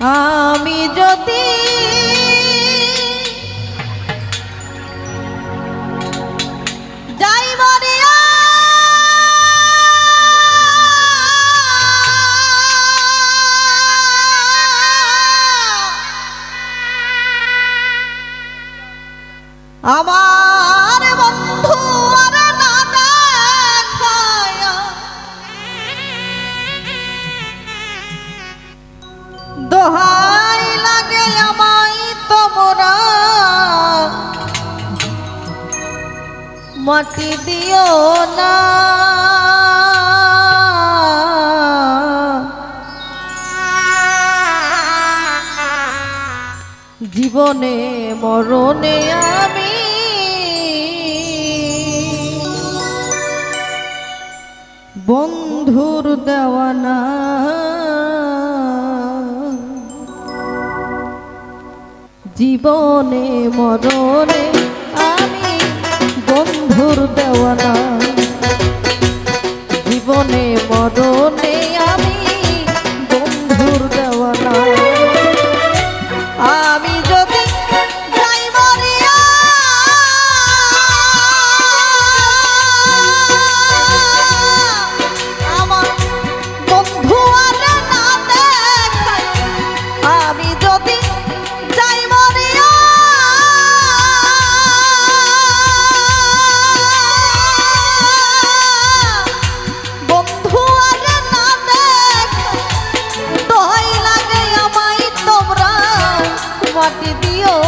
আমি যদি আমার না। দিও না। জীবনে মরণে আমি বন্ধুর দেওয়ানা। জীবনে মরণে আমি বন্ধুর দেওয়ানা। পথ দিও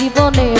জীবনে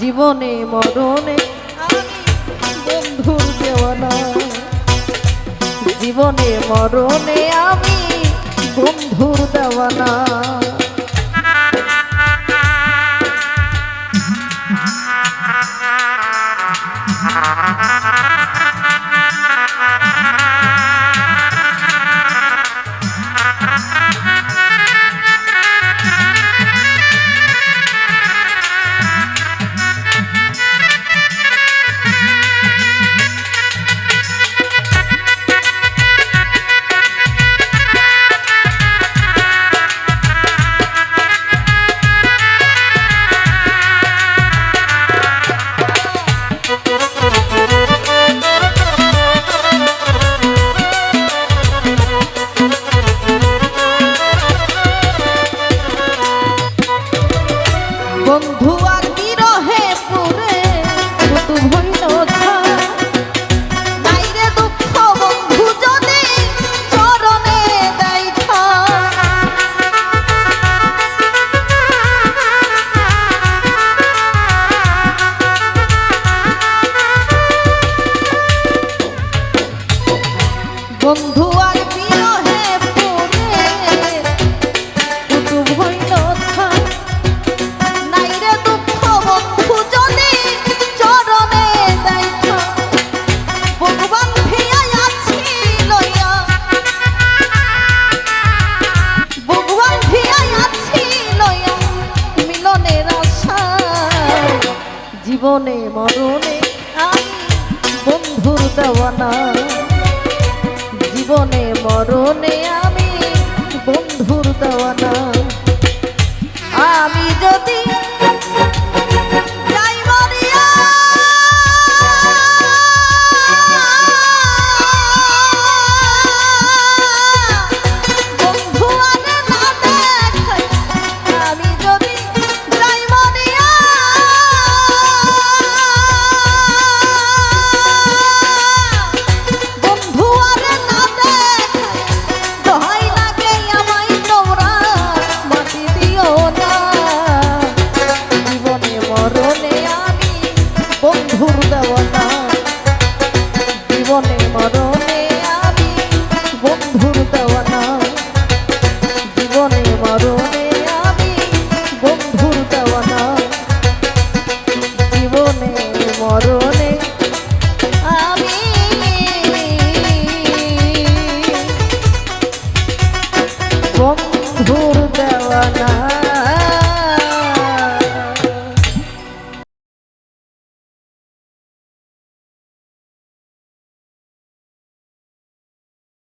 জীবনে মরণে বন্ধুর দেওয়ানা জীবনে মরণে আমি বন্ধুর দেওয়ানা Ha ha ha ha! বন্ধু আর বিরহে নাইরে দুঃখ বন্ধু, যদি চরণে দেখা, ভগবান ভিয়াই আছি লইয়া ভগবান ভিয়াই আছি লইয়া মিলনের আশা। জীবনে, মরণে আমি বন্ধুর দেওয়ানা জীবনে মরণে আমি বন্ধুর দেওয়ানা আমি যদি